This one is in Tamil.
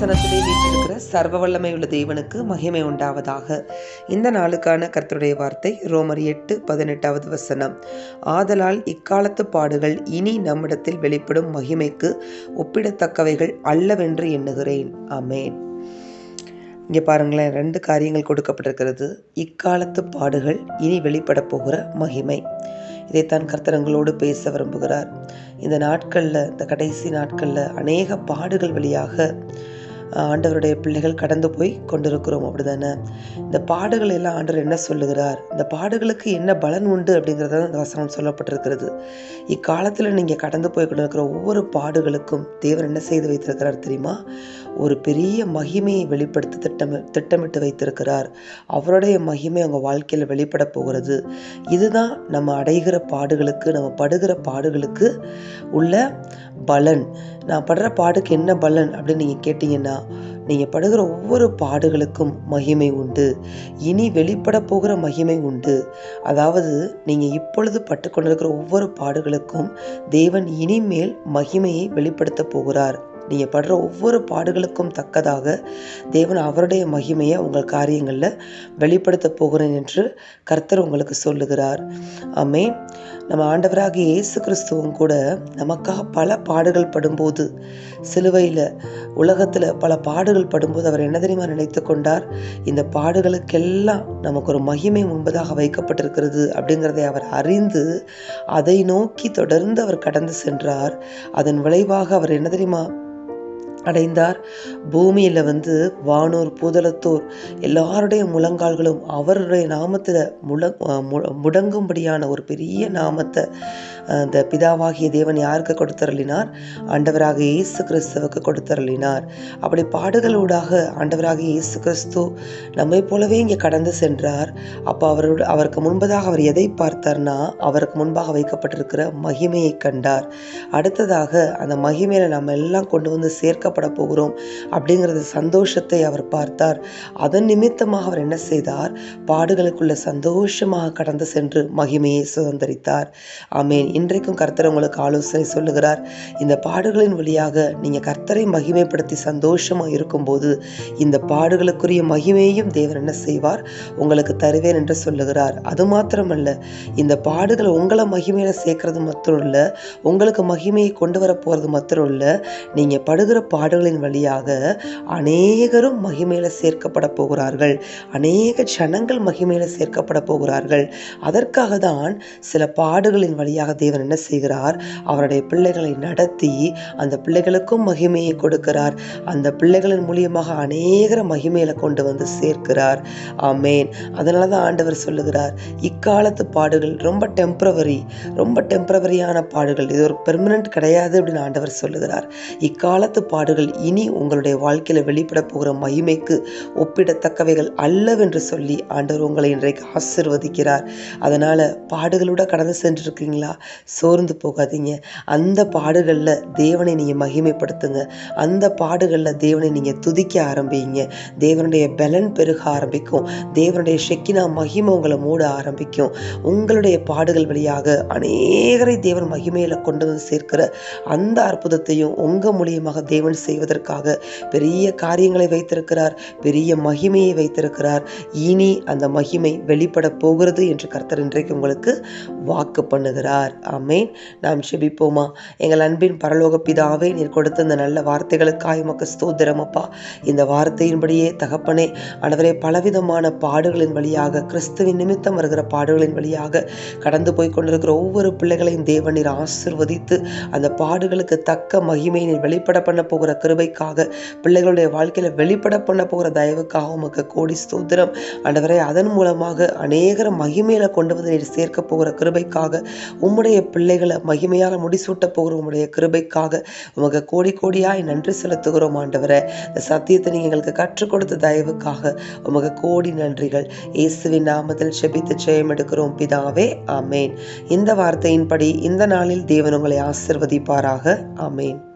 சர்வ வல்லமை உள்ள தேவனுக்கு மகிமை உண்டாவதாக. இந்த நாளுக்கான கர்த்தருடைய வார்த்தை ரோமர் எட்டு பதினெட்டாவது வசனம். ஆதலால் இக்காலத்து பாடுகள் இனி நம்மிடத்தில் வெளிப்படும் மகிமைக்கு ஒப்பிடத்தக்கவைகள் அல்லவென்று எண்ணுகிறேன். அமேன் இங்கே பாருங்களேன் ரெண்டு காரியங்கள் கொடுக்கப்பட்டிருக்கிறது. இக்காலத்து பாடுகள் இனி வெளிப்பட போகிற மகிமை. இதைத்தான் கர்த்தரங்களோடு பேச விரும்புகிறார். இந்த நாட்களில் இந்த கடைசி நாட்களில் அநேக பாடுகள் வழியாக ஆண்டவருடைய பிள்ளைகள் கடந்து போய் கொண்டிருக்கிறோம் அப்படிதானே? இந்த பாடுகள் எல்லாம் ஆண்டவர் என்ன சொல்லுகிறார்? இந்த பாடுகளுக்கு என்ன பலன் உண்டு அப்படிங்கிறத இந்த வசனம் சொல்லப்பட்டிருக்கிறது. இக்காலத்தில் நீங்கள் கடந்து போய் கொண்டிருக்கிற ஒவ்வொரு பாடுகளுக்கும் தேவன் என்ன செய்து வைத்திருக்கிறார் தெரியுமா? ஒரு பெரிய மகிமையை வெளிப்படுத்த திட்டம் திட்டமிட்டு வைத்திருக்கிறார். அவருடைய மகிமை அவங்க வாழ்க்கையில் வெளிப்பட போகிறது. இதுதான் நம்ம அடைகிற பாடுகளுக்கு நம்ம படுகிற பாடுகளுக்கு உள்ள பலன். நான் படுற பாடுக்கு என்ன பலன் அப்படின்னு நீங்கள் கேட்டிங்கன்னா நீங்கள் படுகிற ஒவ்வொரு பாடுகளுக்கும் மகிமை உண்டு. இனி வெளிப்பட போகிற மகிமை உண்டு. அதாவது நீங்கள் இப்பொழுது பட்டுக்கொண்டிருக்கிற ஒவ்வொரு பாடுகளுக்கும் தேவன் இனிமேல் மகிமையை வெளிப்படுத்த போகிறார். நீங்கள் படுற ஒவ்வொரு பாடுகளுக்கும் தக்கதாக தேவன் அவருடைய மகிமையை உங்கள் காரியங்களில் வெளிப்படுத்த போகிறேன் என்று கர்த்தர் உங்களுக்கு சொல்லுகிறார். ஆமே நம்ம ஆண்டவராக இயேசு கிறிஸ்துவும் கூட நமக்காக பல பாடுகள் படும்போது சிலுவையில் உலகத்தில் பல பாடுகள் படும்போது அவர் என்ன தெரியுமா நினைத்து கொண்டார்? இந்த பாடுகளுக்கெல்லாம் நமக்கு ஒரு மகிமை முன்பதாக வைக்கப்பட்டிருக்கிறது அப்படிங்கிறதை அவர் அறிந்து அதை நோக்கி தொடர்ந்து அவர் கடந்து சென்றார். அதன் விளைவாக அவர் என்ன தெரியுமா? அடைந்தார். பூமியில் வந்து வானூர் பூதலத்தோர் எல்லாருடைய முழங்கால்களும் அவருடைய நாமத்தில் முழ முடங்கும்படியான ஒரு பெரிய நாமத்தை அந்த பிதாவாகிய தேவன் யாருக்கு கொடுத்தருளினார்? ஆண்டவராக இயேசு கிறிஸ்துவுக்கு கொடுத்தருளினார். அப்படி பாடுகளூடாக ஆண்டவராக இயேசு கிறிஸ்து நம்மை போலவே இங்கே கடந்து சென்றார். அப்போ அவரோட அவருக்கு முன்பதாக அவர் எதை பார்த்தார்னா அவருக்கு முன்பாக வைக்கப்பட்டிருக்கிற மகிமையை கண்டார். அடுத்ததாக அந்த மகிமையில் நம்ம எல்லாம் கொண்டு வந்து சேர்க்கப்பட போகிறோம் அப்படிங்கிறது சந்தோஷத்தை அவர் பார்த்தார். அதன் நிமித்தமாக அவர் என்ன செய்தார்? பாடுகளுக்குள்ள சந்தோஷமாக கடந்து சென்று மகிமையை சுதந்திரித்தார். ஆமேன். இன்றைக்கும் கர்த்தர் உங்களுக்கு ஆலோசனை சொல்லுகிறார். இந்த பாடுகளின் வழியாக நீங்கள் கர்த்தரை மகிமைப்படுத்தி சந்தோஷமாக இருக்கும்போது இந்த பாடுகளுக்குரிய மகிமையையும் தேவன் என்ன செய்வார்? உங்களுக்கு தருவேன் என்று சொல்லுகிறார். அது மாத்திரமல்ல இந்த பாடுகளை உங்களை மகிமையில சேர்க்கறது மாத்திரம் இல்லை உங்களுக்கு மகிமையை கொண்டு வர போகிறது மாத்திரம் இல்லை நீங்கள் படுகிற பாடுகளின் வழியாக அநேகரும் மகிமையில் சேர்க்கப்பட போகிறார்கள். அநேக ஜனங்கள் மகிமையில் சேர்க்கப்பட போகிறார்கள். அதற்காக தான் சில பாடுகளின் வழியாக தேவன் என்ன செய்கிறார்? அவருடைய பிள்ளைகளை நடத்தி அந்த பிள்ளைகளுக்கும் மகிமையை கொடுக்கிறார். அந்த பிள்ளைகளின் மூலியமாக அநேகர மகிமையில கொண்டு வந்து சேர்க்கிறார். ஆமேன். அதனால தான் ஆண்டவர் சொல்லுகிறார் இக்காலத்து பாடுகள் ரொம்ப டெம்பரவரி ரொம்ப டெம்பரவரியான பாடுகள். இது ஒரு பெர்மனன்ட் கிடையாது அப்படின்னு ஆண்டவர் சொல்லுகிறார். இக்காலத்து பாடுகள் இனி உங்களுடைய வாழ்க்கையில் வெளிப்பட போகிற மகிமைக்கு ஒப்பிடத்தக்கவைகள் அல்லவென்று சொல்லி ஆண்டவர் உங்களை இன்றைக்கு ஆசிர்வதிக்கிறார். அதனால் பாடுகளோட கடந்து சென்றிருக்கீங்களா? சோர்ந்து போகாதீங்க. அந்த பாடுகளில் தேவனை நீங்கள் மகிமைப்படுத்துங்க. அந்த பாடுகளில் தேவனை நீங்கள் துதிக்க ஆரம்பிங்க. தேவனுடைய பலன் பெருக ஆரம்பிக்கும். தேவனுடைய ஷெக்கினா மகிமை உங்களை மூட ஆரம்பிக்கும். உங்களுடைய பாடுகள் வழியாக அநேகரை தேவன் மகிமையில் கொண்டு வந்து சேர்க்கிற அந்த அற்புதத்தையும் உங்கள் மூலியமாக தேவன் செய்வதற்காக பெரிய காரியங்களை வைத்திருக்கிறார் பெரிய மகிமையை வைத்திருக்கிறார். இனி அந்த மகிமை வெளிப்பட போகிறது என்று கர்த்தர் இன்றைக்கு உங்களுக்கு வாக்கு பண்ணுகிறார். ஆமேன். நாம் செபிப்போமா எங்கள் அன்பின் பரலோக பிதாவே நீர் கொடுத்த இந்த நல்ல வார்த்தைகளுக்காய் உமக்கு ஸ்தோத்திரமப்பா இந்த வார்த்தையின்படியே தகப்பனே அனைவரே பலவிதமான பாடுகளின் வழியாக கிறிஸ்துவின் நிமித்தம் வருகிற பாடுகளின் வழியாக கடந்து போய் கொண்டிருக்கிற ஒவ்வொரு பிள்ளைகளையும் தேவன் நீர் ஆசிர்வதித்து அந்த பாடுகளுக்கு தக்க மகிமை நீர் வெளிப்பட பண்ண போகிற கிருபைக்காக பிள்ளைகளுடைய வாழ்க்கையில் வெளிப்பட பண்ண போகிற தயவுக்காக உமக்கு கோடி ஸ்தோத்திரம். ஆண்டவரே அதன் மூலமாக அநேகர மகிமையில கொண்டு வந்து நீர் சேர்க்க போகிற கிருபைக்காக உம்முடைய பிள்ளைகளை மகிமையாக முடிசூட்ட போகிற உம்முடைய கிருபைக்காக உமக்கு கோடி கோடியாய் நன்றி செலுத்துகிறோம் ஆண்டவரை. இந்த சத்தியத்தை நீங்கள் எங்களுக்கு கற்றுக் கொடுத்த தயவுக்காக உமக்கு கோடி நன்றிகள். இயேசுவின் நாமத்தில் செபித்து ஜெயம் எடுக்கிறோம் பிதாவே. ஆமேன். இந்த வார்த்தையின்படி இந்த நாளில் தேவன் உங்களை ஆசிர்வதிப்பாராக. ஆமேன்.